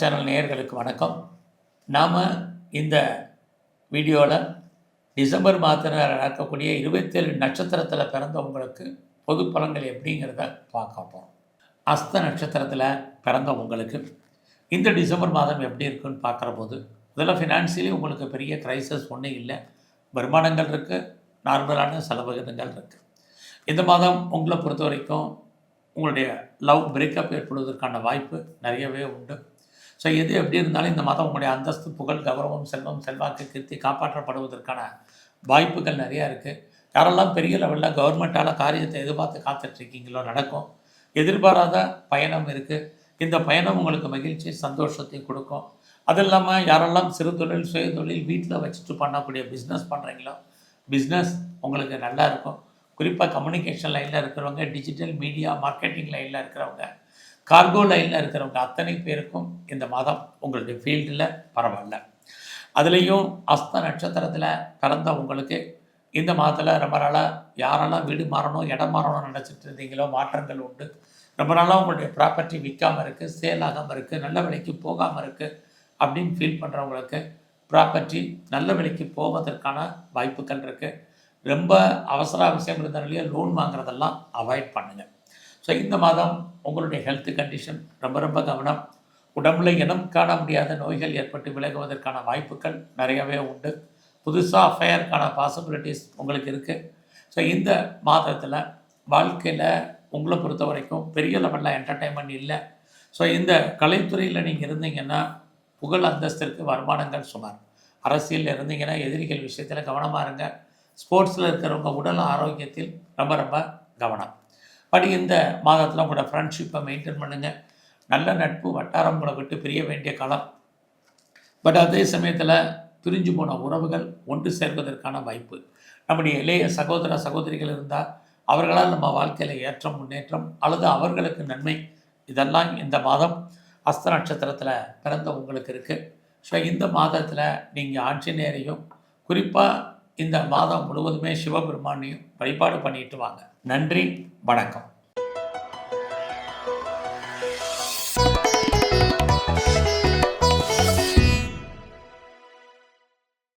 Channel நேயர்களுக்கு வணக்கம். நாம் இந்த வீடியோவில் டிசம்பர் மாதத்தில் நடக்கக்கூடிய இருபத்தேழு நட்சத்திரத்தில் பிறந்தவங்களுக்கு பொது பலன்கள் எப்படிங்கிறத பார்க்க போகிறோம் அஸ்த நட்சத்திரத்தில் பிறந்தவங்களுக்கு இந்த டிசம்பர் மாதம் எப்படி இருக்குன்னு பார்க்குற போது முதல்ல ஃபினான்சியலி உங்களுக்கு பெரிய கிரைசஸ் ஒன்றும் இல்லை. வருமானங்கள் இருக்குது நார்மலான செலவுகள் இருக்குது இந்த மாதம் உங்களை பொறுத்த வரைக்கும் உங்களுடைய லவ் பிரேக்கப் ஏற்படுவதற்கான வாய்ப்பு நிறையவே உண்டு. ஸோ எது எப்படி இருந்தாலும் இந்த மதம் உங்களுடைய அந்தஸ்து புகழ் கௌரவம் செல்வம் செல்வாக்கு கீர்த்தி காப்பாற்றப்படுவதற்கான வாய்ப்புகள் நிறையா இருக்குது யாரெல்லாம் பெரிய லெவலில் கவர்மெண்ட்டால் காரியத்தை எதிர்பார்த்து காத்துட்ருக்கீங்களோ நடக்கும். எதிர்பாராத பயணம் இருக்குது இந்த பயணம் உங்களுக்கு மகிழ்ச்சி சந்தோஷத்தை கொடுக்கும். அது இல்லாமல் யாரெல்லாம் சிறு தொழில் சுய தொழில் வீட்டில் வச்சுட்டு பண்ணக்கூடிய பிஸ்னஸ் பண்ணுறீங்களோ பிஸ்னஸ் உங்களுக்கு நல்லா இருக்கும். குறிப்பாக கம்யூனிகேஷன் லைனில் இருக்கிறவங்க டிஜிட்டல் மீடியா மார்க்கெட்டிங் லைனில் இருக்கிறவங்க கார்கோ லைனில் இருக்கிறவங்க அத்தனை பேருக்கும் இந்த மாதம் உங்களுடைய ஃபீல்டில் பரவாயில்ல. அதுலேயும் அஸ்த நட்சத்திரத்தில் பிறந்த உங்களுக்கு இந்த மாதத்தில் ரொம்ப நாளாக யாரெல்லாம் வீடு மாறணும் இடம் மாறணும்னு நினச்சிட்டு இருந்தீங்களோ மாற்றங்கள் உண்டு. ரொம்ப நாளாக உங்களுடைய ப்ராப்பர்ட்டி விற்காமல் இருக்குது சேல் ஆகாமல் இருக்குது நல்ல விலைக்கு போகாமல் இருக்குது அப்படின்னு ஃபீல் பண்ணுறவங்களுக்கு ப்ராப்பர்ட்டி நல்ல விலைக்கு போவதற்கான வாய்ப்புகள் இருக்குது ரொம்ப அவசர அவசியம் இருந்தாலே லோன் வாங்குறதெல்லாம் அவாய்ட் பண்ணுங்கள் ஸோ இந்த மாதம் உங்களுடைய ஹெல்த் கண்டிஷன் ரொம்ப ரொம்ப கவனம். உடம்புல இனம் காண முடியாத நோய்கள் ஏற்பட்டு விலகுவதற்கான வாய்ப்புகள் நிறையவே உண்டு. புதுசாக அஃபையருக்கான பாசிபிலிட்டிஸ் உங்களுக்கு இருக்குது ஸோ இந்த மாதத்தில் வாழ்க்கையில் உங்களை பொறுத்த வரைக்கும் பெரிய லெவலில் என்டர்டைன்மெண்ட் இல்லை. ஸோ இந்த கலைத்துறையில் நீங்கள் இருந்தீங்கன்னா புகழ் அந்தஸ்திற்கு வருமானங்கள் சுமார். அரசியலில் இருந்தீங்கன்னா எதிரிகள் விஷயத்தில் கவனமாக இருங்க. ஸ்போர்ட்ஸில் இருக்கிறவங்க உடல் ஆரோக்கியத்தில் ரொம்ப ரொம்ப கவனம். பட் இந்த மாதத்தில் உங்களோட ஃப்ரெண்ட்ஷிப்பை மெயின்டைன் பண்ணுங்கள் நல்ல நட்பு வட்டாரம் உங்களை விட்டு பிரிய வேண்டிய காலம். பட் அதே சமயத்தில் பிரிஞ்சு போன உறவுகள் ஒன்று சேர்வதற்கான வாய்ப்பு. நம்முடைய இளைய சகோதர சகோதரிகள் இருந்தால் அவர்களால் நம்ம வாழ்க்கையில் ஏற்றம் முன்னேற்றம் அல்லது அவர்களுக்கு நன்மை இதெல்லாம் இந்த மாதம் அஸ்த நட்சத்திரத்தில் பிறந்த உங்களுக்கு இருக்குது ஸோ இந்த மாதத்தில் நீங்கள் ஆஞ்சநேயரையும் குறிப்பாக இந்த மாதம் முழுவதுமே சிவபெருமானையும் வழிபாடு பண்ணிட்டு வாங்க. நன்றி வணக்கம்.